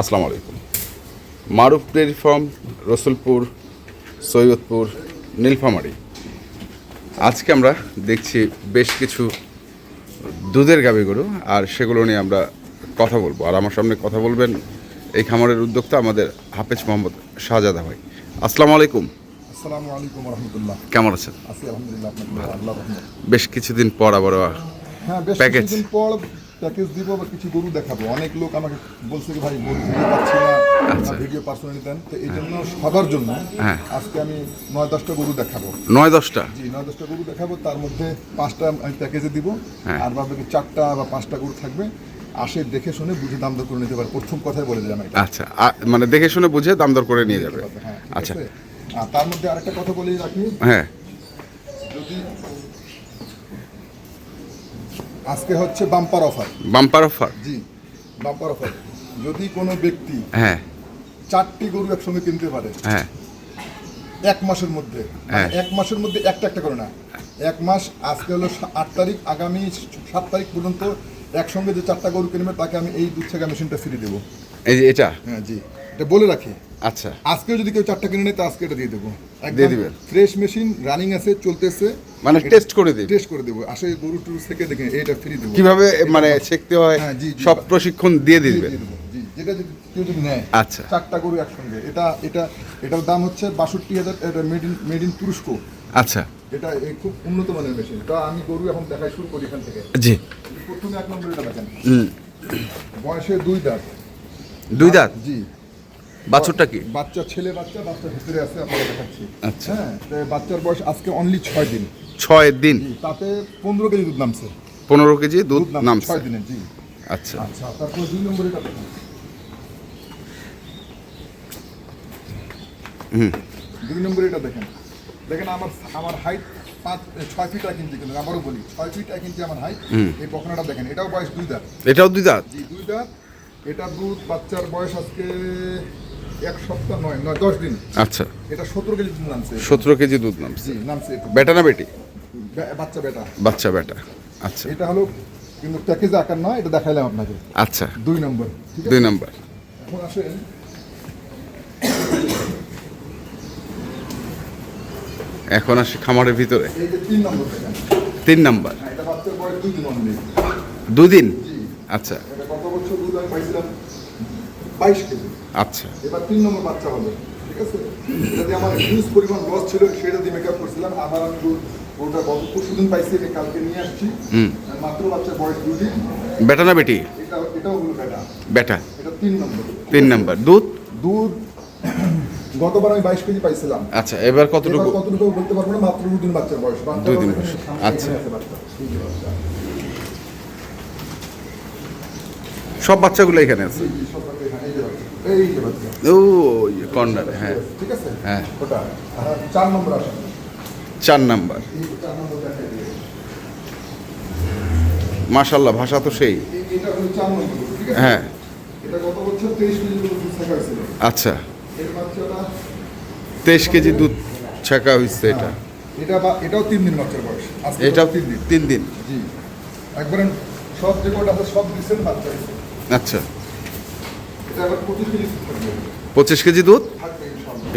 আসসালামু আলাইকুম। Maruf dairy farm Rasulpur Saidpur Nilphamari. আজকে আমরা দেখছি বেশ কিছু দুধের গাভী গরু আর সেগুলো নিয়ে আমরা কথা বলব। আর আমার সামনে কথা বলবেন এই খামারের উদ্যোক্তা আমাদের হাফেজ মোহাম্মদ শাহজাদা ভাই। আসসালামু আলাইকুম। আসসালামু আলাইকুম রহমতুল্লাহ। কেমন আছেন? আছি আলহামদুলিল্লাহ বেশ কিছুদিন পর আবার হ্যাঁ বেশ কিছুদিন পর প্যাকেজ দিব বা কিছু গরু দেখাবো। অনেক লোক আমাকে বলছে কি ভাই গরু ভিডিও পাচ্ছি না আচ্ছা। ভিডিও পার্সোনালি দেন। তো এই জন্য সবার জন্য হ্যাঁ। আজকে আমি নয় দশটা গরু দেখাবো। নয় দশটা? জি নয় দশটা গরু দেখাবো। তার মধ্যে পাঁচটা আমি প্যাকেজে দিব। হ্যাঁ। আর বাকি চারটা বা পাঁচটা গরু থাকবে। আসে দেখে শুনে বুঝে দাম দর করে নিতে পারে। প্রথম কথাই বলে দিলাম এটা। আচ্ছা মানে দেখে শুনে বুঝে দাম দর করে নিয়ে যাবে। হ্যাঁ আচ্ছা? আর তার মধ্যে আরেকটা কথা বলে রাখি। হ্যাঁ যদি আজকে হচ্ছে বাম্পার অফার বাম্পার অফার জি বাম্পার অফার যদি কোনো ব্যক্তি হ্যাঁ। চারটি গরু একসঙ্গে কিনতে পারে হ্যাঁ। এক মাসের মধ্যে হ্যাঁ। মানে এক মাসের মধ্যে একটা একটা করে না এক মাস আজকে হলো আট তারিখ আগামী সাত তারিখ পর্যন্ত একসঙ্গে যে চারটা গরু কিনবে তাকে আমি এই দুধ ছেঁকা মেশিনটা ফ্রি দেবো। এই যে এটা? হ্যাঁ জি। এটা বলে রাখি আচ্ছা। আজকে যদি কেউ চারটা কিনে নেয় তো আজকে এটা দিয়ে দেবো। দিয়ে দিবেন। ফ্রেশ মেশিন রানিং আছে চলতেছে। মানে টেস্ট করে দিই টেস্ট করে দেবো। আসলে গরু টুরু থেকে দেখে এটা ফ্রি দেবো। কীভাবে মানে শিখতে হয় হ্যাঁ। সব প্রশিক্ষণ দিয়ে দিবেন? যেটা যদি কেউ যদি নেয় আচ্ছা। চারটা গরু একসঙ্গে। এটা এটা এটার দাম হচ্ছে বাষট্টি হাজার এটা মেড ইন মেড ইন তুরস্ক। আচ্ছা। এটা এই খুব উন্নত মানের মেশিন এটা আমি গরু এখন দেখাই শুরু করি এখান থেকে। জি। প্রথমে এক নম্বর এটা দেখেন। বয়সে দুই দাঁত। দুই দাঁত? জি। বাছুরটা কি? বাচ্চা ছেলে বাচ্চা বাচ্চা ভিতরে আছে আপনাকে দেখাচ্ছি। আচ্ছা। হ্যাঁ তো বাচ্চার বয়স আজকে অনলি ছয় দিন। ছয় দিন? তাতে পনেরো কেজি দুধ নামছে। পনেরো কেজি দুধ নামছে নামছে। ছয় দিনে জি। আচ্ছা। আচ্ছা তারপর দুই নম্বর এটা দেখেন। হুম। দুই নম্বর এটা দেখেন। দেখেন আমার আমার হাইট পাঁচ ছয় ফিট এক ইঞ্চি কিন্তু আবারও বলি ছয় ফিট এক ইঞ্চি আমার হাইট এই বকনাটা দেখেন এটাও বয়স দুই দাঁত। এটাও দুই দাঁত? জি দুই দাঁত। এটা দুধ বাচ্চার বয়স আজকে এক সপ্তাহ নয় নয় দশ দিন। আচ্ছা। এটা সতেরো কেজি দুধ নামছে। সতেরো কেজি দুধ নামছে। নামছে বেটা না বেটি? বাচ্চা বেটা। বাচ্চা বেটা। আচ্ছা। এটা হলো কিন্তু প্যাকেজে আকার নয় এটা দেখাইলাম আপনাকে। আচ্ছা। দুই নম্বর দুই নাম্বার। এখন আসেন। এখন আসি খামারের ভিতরে। তিন নম্বর হ্যাঁ, এটা বাচ্চার বয়স দুই দিন অনলি দুই দিন? জি। আচ্ছা। কত বছর দুধ আমি পাইছিলাম? বাইশ কেজি। আচ্ছা। এবার তিন নম্বর বাচ্চা হবে ঠিক আছে? যদি আমার হিউজ পরিমাণ লস ছিল সেটা দিয়ে মেকআপ করছিলাম আবার আমি ওটা গত পরশুদিন পাইছি আমি কালকে নিয়ে আসছি। মাত্র বাচ্চার বয়স দুই দিন বেটা না বেটি? এটা এটাও হলো বেটা বেটা এটা তিন নম্বর। তিন নাম্বার। দুধ? দুধ গতবার আমি বাইশ কেজি পাইছিলাম। আচ্ছা এবার কতটুকু? কতটুকু বলতে পারব না মাত্র দুদিন বাচ্চার বয়স। দুই দিন বয়স। আচ্ছা। সব বাচ্চাগুলো এখানে আছে? সব এই যে। ও কর্নারে হ্যাঁ। ঠিক আছে? হ্যাঁ। ওটা চার নম্বর চার মাশাল্লাহ ভাষা তো সেই। হ্যাঁ। আচ্ছা। তেইশ কেজি দুধ ছাকা হয়েছে এটা। এটা এটাও তিন দিন বাচ্চার বয়স। এটাও তিন দিন। তিন দিন। জি। একবারে সব যে আছে সব দিচ্ছেন বাচ্চা আচ্ছা। পঁচিশ কেজি দুধ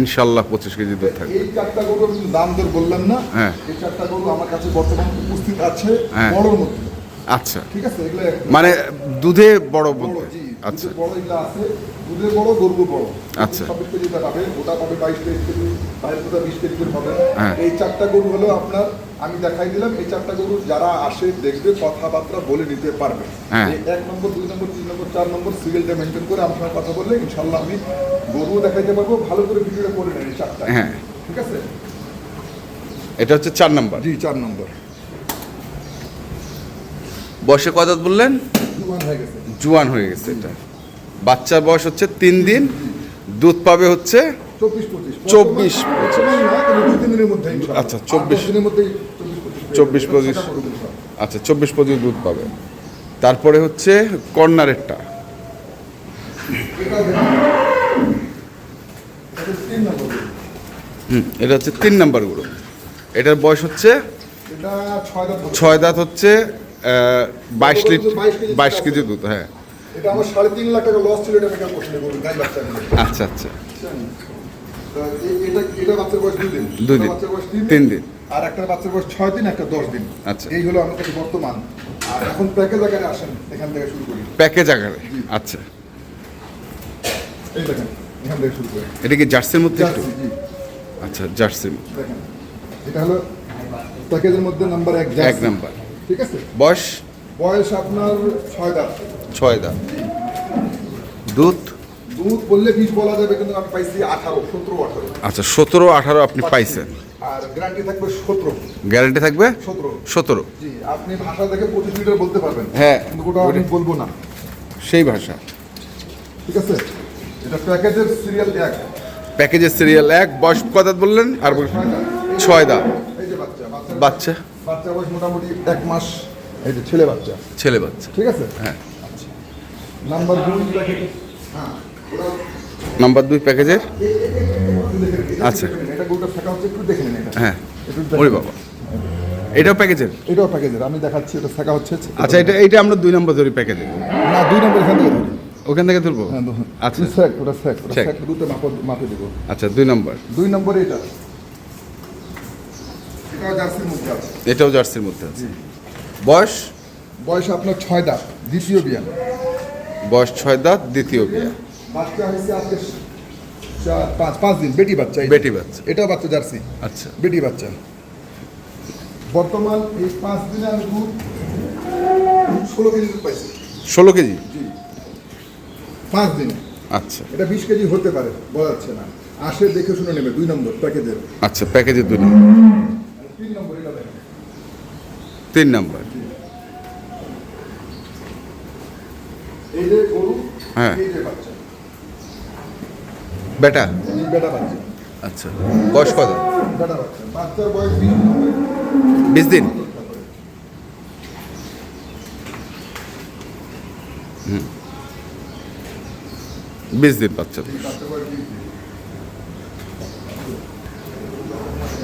ইনশাল্লাহ। পঁচিশ কেজি দুধ থাকবে। এই চারটা গরু আমি দাম দর বললাম না। হ্যাঁ। এই চারটা গরু আমার কাছে বর্তমান উপস্থিত আছে হ্যাঁ। বড়র মধ্যে। আচ্ছা। ঠিক আছে এগুলো মানে দুধে বড় মধ্যে। আচ্ছা। বড় এগুলো আছে দুধের বড় গরু বড়। আচ্ছা। ছাব্বিশ কেজিটা পাবে ওটা পাবে বাইশ তেইশ কেজি বাইশ বিশ কেজি হ্যাঁ। এই চারটা গরু হলো আপনার আমি দেখাই দিলাম এই চারটা গরু যারা আসে দেখবে কথাবার্তা বলে নিতে পারবে। হ্যাঁ। এক নম্বর দুই নম্বর তিন নম্বর চার নম্বর সিরিয়ালটা মেনটেন করে সঙ্গে কথা বললে ইনশাল্লাহ আমি গরুও দেখাইতে পারব ভালো করে ভিডিওটা করে নেন এই চারটা। হ্যাঁ। ঠিক আছে? এটা হচ্ছে চার নাম্বার। জি চার নম্বর। বয়সে কত বললেন? হয়ে গেছে। জুয়ান হয়ে গেছে এটা। বাচ্চার বয়স হচ্ছে তিন দিন দুধ পাবে হচ্ছে চব্বিশ মধ্যে আচ্ছা, চব্বিশ। চব্বিশ পঁচিশ। আচ্ছা চব্বিশ পঁচিশ দুধ পাবে। তারপরে হচ্ছে কর্নারেরটা। হুম এটা হচ্ছে তিন নাম্বার গরু এটার বয়স হচ্ছে ছয় দাঁত হচ্ছে বাইশ লিটার বাইশ কেজি দুধ হ্যাঁ। এটা আমার সাড়ে তিন লাখ টাকা লস ছিল এটা মেকআপ করছিল গাই বাচ্চা আচ্ছা আচ্ছা। বুঝছেন? তা এটা এটা বাচ্চার বয়স দুই দিন। দুই দিন। তিন দিন। আর একটা বাচ্চার বয়স ছয় দিন একটা দশ দিন। আচ্ছা। এই হলো কাছে বর্তমান। আর এখন প্যাকেজ আকারে আসেন এখান থেকে শুরু করি। প্যাকেজ আকারে আচ্ছা। এই দেখেন এখান থেকে শুরু করি। এটা কি জার্সির মধ্যে একটু? আচ্ছা জার্সির। দেখেন এটা হলো প্যাকেজের মধ্যে নাম্বার এক এক নাম্বার ঠিক আছে? বয়স? বয়স আপনার ছয় দাঁত। ছয় দাম দুধ? দুধ বললে বিষ বলা যাবে কিন্তু আমি পাইছি আঠারো সতেরো আঠারো। আচ্ছা সতেরো আঠারো আপনি পাইছেন। আর গ্যারান্টি থাকবে সতেরো। গ্যারান্টি থাকবে? সতেরো। সতেরো। জি আপনি ভাষা দেখে পঁচিশ লিটার বলতে পারবেন। হ্যাঁ। কিন্তু ওটা আমি বলব না। সেই ভাষা। ঠিক আছে? এটা প্যাকেজের সিরিয়াল এক। প্যাকেজের সিরিয়াল এক। বয়স দাঁত বললেন? আর ছয় দাঁত। বাচ্চা? বাচ্চা বয়স মোটামুটি এক মাস এই যে ছেলে বাচ্চা। ছেলে বাচ্চা। ঠিক আছে? হ্যাঁ। নাম্বার দুই প্যাকেজ হ্যাঁ নাম্বার দুই প্যাকেজের? এটা আচ্ছা। এটা গরুটা থাকা হচ্ছে একটু দেখে নিন এটা। হ্যাঁ। একটু ওরে বাবা। এটাও প্যাকেজের? এটাও প্যাকেজের আমি দেখাচ্ছি এটা থাকা হচ্ছে। আচ্ছা এটা এইটা আমরা দুই নম্বর ধরি প্যাকেজে। না দুই নম্বর এখান থেকে ধরি। ওখান থেকে তুলবো হ্যাঁ আচ্ছা। স্যাক ওটা স্যাক ওটা। স্যাক দুটো মাপে মাপে দেবো। আচ্ছা দুই নম্বর। দুই নম্বরে এটা। এটাও জার্সির মধ্যে আছে। এটাও জার্সির মধ্যে আছে। বয়স? বয়স আপনার ছয় দাঁত দ্বিতীয় বিয়ান বয়স ছয় দাঁত দ্বিতীয় বিয়া। বাচ্চা হয়েছে চার পাঁচ পাঁচ দিন বেটি বাচ্চা বেটি বাচ্চা। এটাও বাচ্চা জার্সি। আচ্ছা। বেটি বাচ্চা। বর্তমান এই পাঁচ দিনে আমি দুধ ষোলো কেজি দুধ পাইছি। ষোলো কেজি? জি। পাঁচ দিনে। আচ্ছা। এটা বিশ কেজি হতে পারে বলা যাচ্ছে না। আসে দেখে শুনে নেবে দুই নম্বর প্যাকেজের। আচ্ছা প্যাকেজের দুই নম্বর তিন নম্বর এটা দেখেন তিন নম্বর। হ্যাঁ। বেটা? আচ্ছা। বয়স কত? বিশ দিন হবে। বিশ দিন? বাচ্চা বয়স। বাচ্চার বয়স বিশ দিন।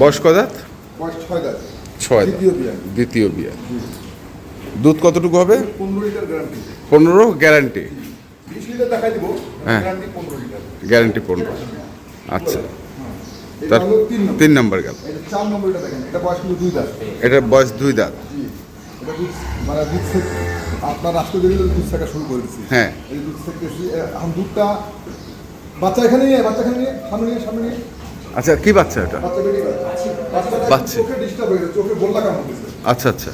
বয়স কত দাঁত? বয়স ছয় দাঁত। ছয় দাঁত দ্বিতীয় বিয়া দুধ কতটুকু হবে? পনেরো গ্যারান্টি হ্যাঁ। গ্যারান্টি পনেরো আচ্ছা। এটা তার তিন নম্বর। গেল। এটা বয়স দুই দাঁত। মানে আপনার দিলে দুধ থাকা শুরু করে দিচ্ছি হ্যাঁ। এই দুধ থেকেছি দুধটা বাচ্চা এখানে নিয়ে বাচ্চা এখানে নিয়ে সামনে নিয়ে সামনে নিয়ে। আচ্ছা কি বাচ্চা এটা? বাচ্চা। আচ্ছা আচ্ছা।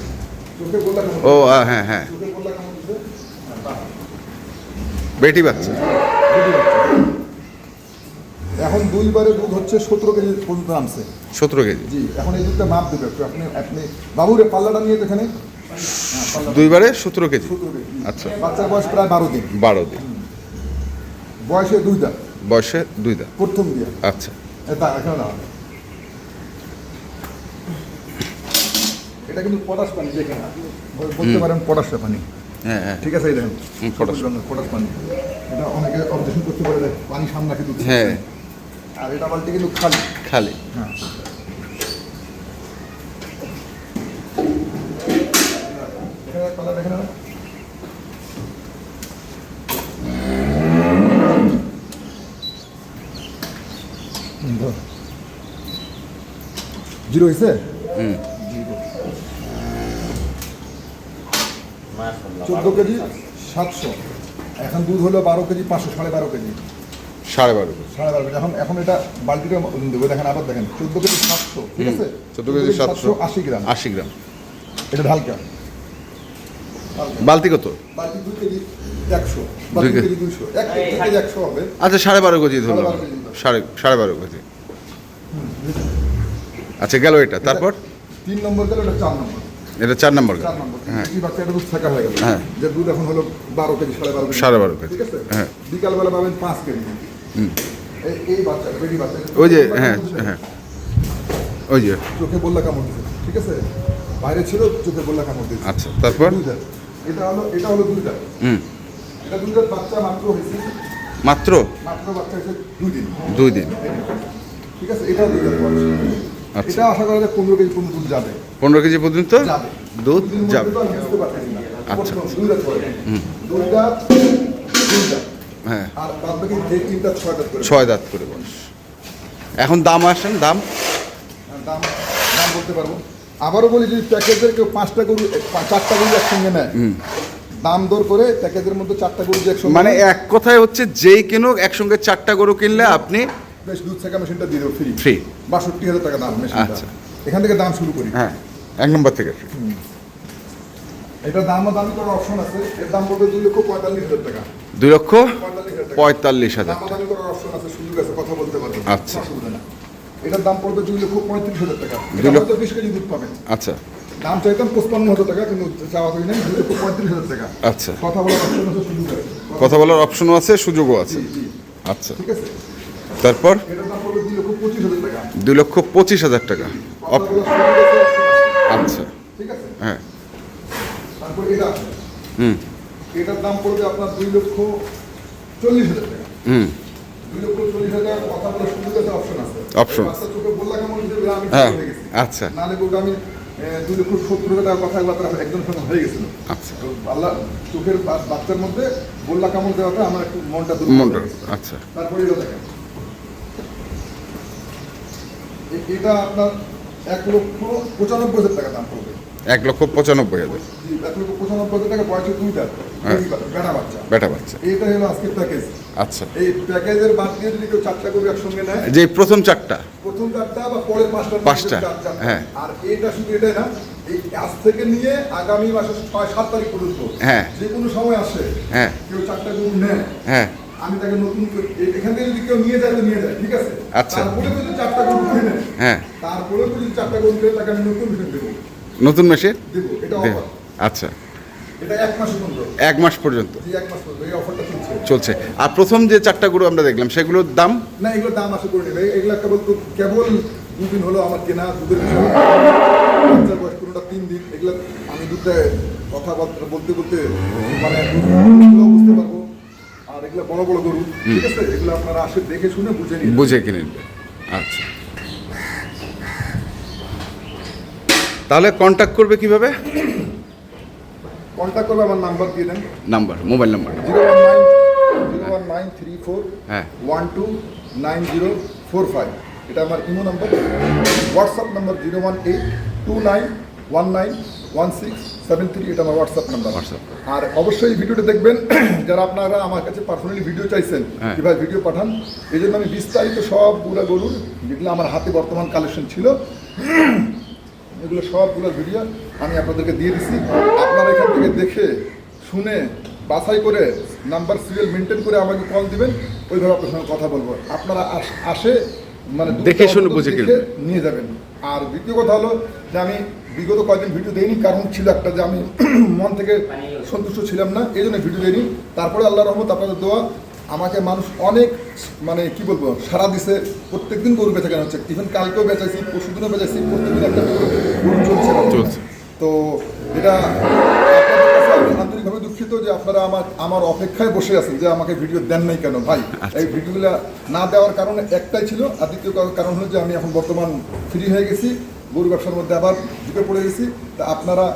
ও হ্যাঁ হ্যাঁ। বেটি বাচ্চা। এখন দুইবারে দুধ হচ্ছে সতেরো কেজি পর্যন্ত নামছে। সতেরো কেজি। জি এখন এই দুধটা মাপ দেবে একটু। আপনি আপনি বাবুরে পাল্লাটা নিয়ে এখানে হ্যাঁ, দুইবারে সতেরো কেজি। আচ্ছা। বাচ্চার বয়স প্রায় বারো দিন। বারো দিন। বয়সে দুই দাঁত। বয়সে দুই দাঁত। প্রথম দিয়ে। আচ্ছা। এখানে না এটা কিন্তু পটাশ পানি যেখানে বলতে পারেন পটাশ পানি। হ্যাঁ হ্যাঁ। ঠিক আছে এই দেখেন। পটাশ। পটাশ পানি। এটা অনেকে অবজেকশন করতে পারে পানি সামনে কিন্তু হ্যাঁ। আর এটা বালতি কিন্তু খালি। খালি। হ্যাঁ এখানে কালার দেখেন না জিরো হয়েছে হুম চোদ্দ কেজি সাতশো। এখন দুধ হলো বারো কেজি পাঁচশো সাড়ে বারো কেজি। সাড়ে বারো কেজি। সাড়ে বারো কেজি। এখন এখন এটা বালতিটা দেবো দেখেন আবার দেখেন। চোদ্দ কেজি সাতশো ঠিক আছে? চোদ্দ কেজি সাতশো আশি গ্রাম। আশি গ্রাম। এটা ঢালকা। বালতি কত? বালতি দুই কেজি। একশো বা দুই কেজি। দুইশো। এক কেজি একশো হবে। আচ্ছা সাড়ে বারো কেজি ধরলাম। সাড়ে সাড়ে বারো কেজি। আচ্ছা গেল এটা। তারপর? তিন নম্বর গেল এটা চার নম্বর। এটা চার নম্বর গেল। হ্যাঁ। বাচ্চাটা দুধ থাকা হয়ে গেল। হ্যাঁ। যে দুধ এখন হলো বারো কেজি সাড়ে বারো সাড়ে বারো কেজি। ঠিক আছে? হ্যাঁ। বিকালবেলা পাবেন পাঁচ কেজি। এই এই বাচ্চা বেবি বাচ্চা ওই যে হ্যাঁ হ্যাঁ। ওই যে। চোখে বললা কামড় দিছে ঠিক আছে? বাইরে ছিল চোখে বললা কামড় দিয়েছে। আচ্ছা তারপর? এটা হলো এটা হলো দাঁত হুম। বাচ্চা মাত্র হয়েছে মাত্র? মাত্র বাচ্চা হয়েছে দুই দিন। দুই দিন। ঠিক আছে। আচ্ছা। এটা আশা করা যায় পনেরো কেজি পর্যন্ত দুধ যাবে। পনেরো কেজি পর্যন্ত যাবে। দুধ। আচ্ছা, হ্যাঁ। আর বাদ তিনটা ছয় দাঁত করে। ছয় দাঁত করে বয়স এখন দাম আসেন দাম? দাম দাম বলতে পারব। আবারও বলি যদি প্যাকেজের কেউ পাঁচটা গরু চারটা গরু একসঙ্গে নেয় দাম দর করে প্যাকেজের মধ্যে চারটা গরু যে মানে এক কথায় হচ্ছে যেই কেন একসঙ্গে চারটা গরু কিনলে আপনি বেশ দুধ থেকে মেশিনটা দিয়ে দেবো ফ্রি Free। বাষট্টি হাজার টাকা দাম মেশিনটা। আচ্ছা। এখান থেকে দাম শুরু করি। হ্যাঁ এক নম্বর থেকে এটা দাম দামি করার অপশন আছে। এর দাম পড়বে দুই লক্ষ পঁয়তাল্লিশ হাজার টাকা। দুই লক্ষ পঁয়তাল্লিশ হাজার টাকা। দাম করার অপশন আছে সুযোগ আছে কথা বলতে পারবেন আচ্ছা। এটার দাম পড়বে দুই লক্ষ পঁয়ত্রিশ হাজার টাকা। দুই লক্ষ- বিশ কেজি দুধ পাবেন আচ্ছা। দাম চাইতাম পঁচপান্ন হাজার টাকা কিন্তু চাওয়া করি নাই দুই লক্ষ পঁয়ত্রিশ হাজার টাকা। আচ্ছা। কথা বলার অপশন আছে সুযোগ আছে। কথা বলার অপশনও আছে সুযোগও আছে। আচ্ছা। ঠিক আছে। তারপর? দুই লক্ষ পঁচিশ হাজার টাকা। আচ্ছা। ঠিক আছে? হ্যাঁ। তারপর এটা হুম। এটার দাম পড়বে আপনার দুই লক্ষ চল্লিশ হাজার টাকা। হুম। আছে অপশন হ্যাঁ, আচ্ছা। দুই লক্ষ সত্তর হাজার কথাবার্তা একদম সঙ্গে হয়ে গেছিল। আচ্ছা। তো আল্লাহ চোখের বাচ্চার মধ্যে গোল্লা কামল দেওয়াটা আমার একটু মনটা গেছে। আচ্ছা। তারপরে এটা দেখেন। এটা আপনার এক লক্ষ পঁচানব্বই হাজার টাকা দাম পড়বে। এক লক্ষ পঁচানব্বই হাজার। হ্যাঁ। বেটা বাচ্চা। হলো আজকের প্যাকেজ আচ্ছা। এই প্যাকেজের বাদ দিয়ে যদি কেউ চারটা একসঙ্গে নেয় যে প্রথম চারটা। প্রথম চারটা বা পরের পাঁচটা। পাঁচটা, হ্যাঁ। আর এটা শুধু এটাই না এই আজ থেকে নিয়ে আগামী মাসের ছয় সাত তারিখ পর্যন্ত হ্যাঁ। যে কোনো সময় আসে হ্যাঁ। কেউ চারটা গরু নেয় হ্যাঁ। আমি তাকে নতুন এখান থেকে যদি কেউ নিয়ে যায় তো নিয়ে যায় ঠিক আছে? আচ্ছা। তারপরে যদি চারটা গরু কিনে হ্যাঁ। তারপরে যদি চারটা গরু কিনে তাকে আমি নতুন মেশিন দেবো। নতুন মেশিন এটা আচ্ছা। এক মাস পর্যন্ত এক মাস পর্যন্ত? এক মাস পর্যন্ত এই অফারটা চলছে। চলছে। আর প্রথম যে চারটা গরু আমরা দেখলাম সেগুলোর দাম? না এগুলো দাম আশা করে নেবে এগুলো কেবল কেবল দুদিন হলো আমার কেনা দুধের বাচ্চার বয়স কোনোটা তিন দিন। এগুলো আমি দুধটা কথাবার্তা বলতে বলতে মানে বুঝতে পারব। আর এগুলো বড় বড় গরু। ঠিক আছে? এগুলো আপনারা আসে দেখে শুনে বুঝে নিন। বুঝে কিনে নেবে আচ্ছা। তাহলে কন্ট্যাক্ট করবে কীভাবে? কন্ট্যাক্ট করবে আমার নাম্বার দিয়ে দেন। Number mobile number zero one nine zero one nine three four হ্যাঁ। One two nine zero four five এটা আমার imo number WhatsApp number zero one eight two nine one nine one six seven three এটা আমার WhatsApp number. আর অবশ্যই ভিডিওটা দেখবেন যারা আপনারা আমার কাছে পার্সোনালি ভিডিও চাইছেন হ্যাঁ। কীভাবে ভিডিও পাঠান এই জন্য আমি বিস্তারিত সবগুলা গরুর যেগুলো আমার হাতে বর্তমান কালেকশন ছিল এগুলো সবগুলো ভিডিও আমি আপনাদেরকে দিয়ে দিছি। আপনারা এখান থেকে দেখে শুনে বাছাই করে নাম্বার সিরিয়াল মেনটেন করে আমাকে কল দিবেন ওইভাবে আপনার সঙ্গে কথা বলব। আপনারা আস- মানে দেখে শুনে বুঝে নিয়ে যাবেন। আর দ্বিতীয় কথা হলো যে আমি বিগত কয়েকদিন ভিডিও দেইনি কারণ ছিল একটা যে আমি মন থেকে সন্তুষ্ট ছিলাম না এই জন্য ভিডিও দেইনি। তারপরে আল্লাহ রহমত আপনাদের দোয়া আমাকে মানুষ অনেক মানে কি বলব সারা দিছে। প্রত্যেকদিন গরু বেচা কেনা হচ্ছে। ইভেন কালকেও বেচাইছি পরশুদিনও বেচাইছি প্রত্যেকদিন একটা গরু চলছে চলছে। তো এটা আন্তরিকভাবে দুঃখিত যে আপনারা আমার আমার অপেক্ষায় বসে আছেন যে আমাকে ভিডিও দেন নাই কেন? ভাই এই ভিডিওগুলো না দেওয়ার কারণে একটাই ছিল আর দ্বিতীয় কারণ- কারণ হলো যে আমি এখন বর্তমান ফ্রি হয়ে গেছি গরু ব্যবসার মধ্যে আবার ঢুকে পড়ে গেছি। তা আপনারা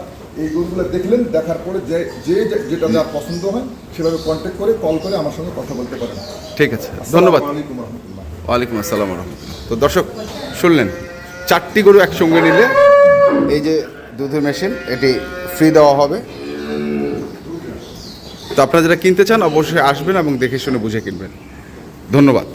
এই গরুগুলো দেখলেন দেখার পরে যে যে যেটা যা পছন্দ হয় সেভাবে কন্ট্যাক্ট করে কল করে আমার সঙ্গে কথা বলতে পারেন। ঠিক আছে ধন্যবাদ। ওয়ালাইকুম আসসালাম রহমতুল্লাহ। তো দর্শক শুনলেন চারটি গরু একসঙ্গে নিলে এই যে দুধের মেশিন এটি ফ্রি দেওয়া হবে। তো আপনারা যারা কিনতে চান অবশ্যই আসবেন এবং দেখে শুনে বুঝে কিনবেন। ধন্যবাদ।